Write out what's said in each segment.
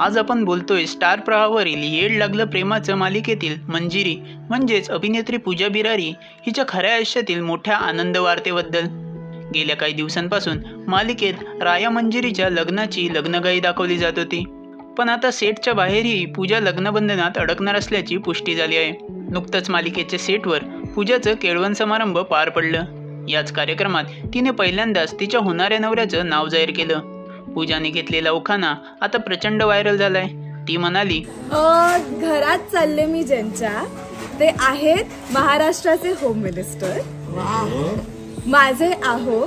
आज आपण बोलतोय स्टार प्रवाहावरील येड लागलं प्रेमाचं मालिकेतील मंजिरी म्हणजेच अभिनेत्री पूजा बिरारी हिच्या खऱ्या आयुष्यातील मोठ्या आनंद वार्तेबद्दल गेल्या काही दिवसांपासून मालिकेत राया मंजिरीच्या लग्नाची लग्नगाई दाखवली जात होती. पण आता सेटच्या बाहेरही पूजा लग्नबंधनात अडकणार असल्याची पुष्टी झाली आहे. नुकतंच मालिकेच्या सेटवर पूजाचं केळवण समारंभ पार पडलं. याच कार्यक्रमात तिने पहिल्यांदाच तिच्या होणाऱ्या नवऱ्याचं नाव जाहीर केलं. पूजाने घेतलेला उखाणा आता प्रचंड व्हायरल झालाय. ती म्हणाली घरात चालले मी ज्यांच्या ते आहेत महाराष्ट्राचे होम मिनिस्टर माझे आहो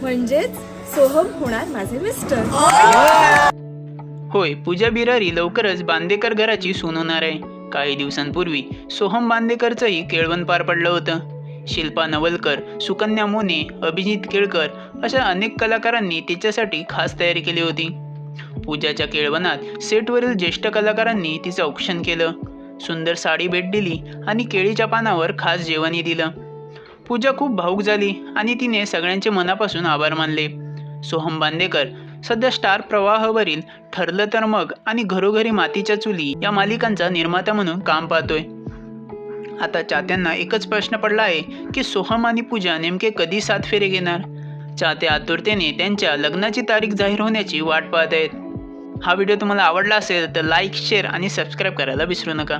म्हणजेच सोहम होणार माझे मिस्टर होय पूजा बिरारी लवकरच बांदेकर घराची सून होणार आहे. काही दिवसांपूर्वी सोहम बांदेकरचंही केळवण पार पडलं होतं. शिल्पा नवलकर सुकन्या मोने अभिजित केळकर अशा अनेक कलाकारांनी तिच्यासाठी खास तयारी केली होती. पूजाच्या केळवनात सेटवरील ज्येष्ठ कलाकारांनी तिचं औक्षण केलं. सुंदर साडी भेट दिली आणि केळीच्या पानावर खास जेवणही दिलं. पूजा खूप भाऊक झाली आणि तिने सगळ्यांचे मनापासून आभार मानले. सोहम बांदेकर सध्या स्टार प्रवाहावरील ठरलं तर मग आणि घरोघरी मातीच्या चुली या मालिकांचा निर्माता म्हणून काम पाहतोय. आता चाहत्यांना एकच प्रश्न पडला आहे की सोहम आणि पूजा नेमके कधी सात फेरे घेणार? चाहते आतुरतेने त्यांच्या लग्नाची तारीख जाहीर होण्याची वाट पाहत आहेत. हा व्हिडिओ तुम्हाला आवडला असेल तर लाईक शेअर आणि सबस्क्राईब करायला विसरू नका.